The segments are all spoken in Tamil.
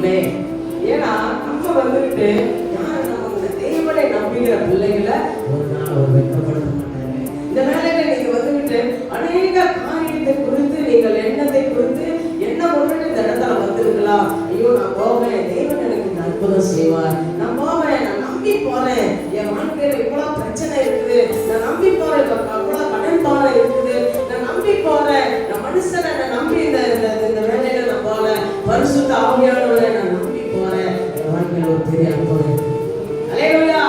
ஆமே ஏன்னா நம்ம வந்துட்டு யார் நம்ம இந்த தேவனை நம்புகிற பிள்ளைகளை ஒரு நாள் அவர் வெட்கப்படுத்த மாட்டாரு. இந்த வேலையில நீங்க வந்துட்டு அநேக காரியத்தை குறித்து நீங்கள் எண்ணத்தை குறித்து என்ன ஒன்று இந்த இடத்துல வந்திருக்கலாம். ஐயோ நான் போவேன் தேவன் எனக்கு இந்த அற்புதம் செய்வார். நான் போவேன் நான் நம்பி போறேன். என் வாழ்க்கையில இவ்வளவு பிரச்சனை இருக்குது. நான் நம்பி போறேன். இவ்வளவு கடன் பாறை இருக்குது. நான் நம்பி போறேன். நான் மனுஷனை நான் நம்பி இந்த இந்த- வேலையில நான் போறேன் பரிசுத்த ஆவியானவரை ஒரு பெரிய அற்புதம். இருக்குது அல்லேலூயா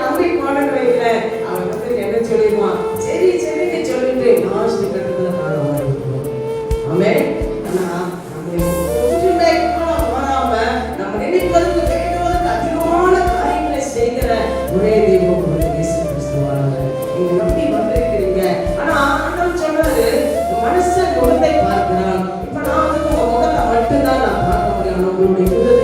நம்பி போனோம்னு வைங்களேன் அவன் வந்து என்ன சொல்லிடுவான்? சரி சரின்னு சொல்லிட்டு லாஸ்ட் கட்டத்துல காலம் வாங்கிடுவோம் ஆமே ஆனா நம்ம கூட நம்ம நினைப்பதற்கு அதிகமான காரியங்களை செய்கிற ஒரே தெய்வம் நீங்க நம்பி வந்திருக்கிறீங்க. ஆனா ஆண்டவர் சொன்னாரு மனுஷன் முகத்தை பார்க்கிறான். இப்ப நான் வந்து உங்க முகத்தை மட்டும்தான் நான் பார்க்க முடியும்.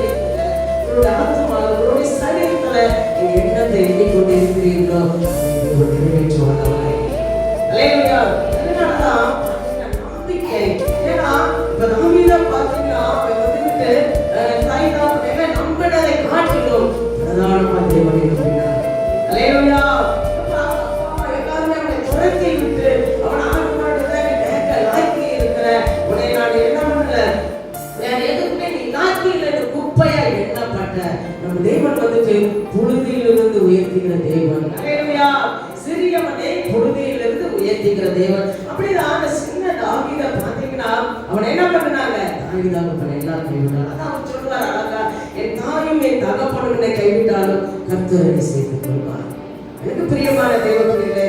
தேவன் வந்துட்டு புழுதியிலிருந்து உயர்த்துகிற தேவன். சிறியவனை புழுதியிலிருந்து உயர்த்துகிற தேவன். அப்படிதான் அந்த சின்ன தாவீதை பார்த்தீங்கன்னா அவன் என்ன பண்ணாங்க தாவீதாகப்பன் எல்லாம் கைவிட்டான் அதான் அவன் சொல்லுவார் அழகா என் தாயும் என் தகப்பனும் என்னை கைவிட்டாலும் கர்த்தர் என்னை சேர்த்துக் கொள்வார். எனக்கு பிரியமான தேவ பிள்ளைகளே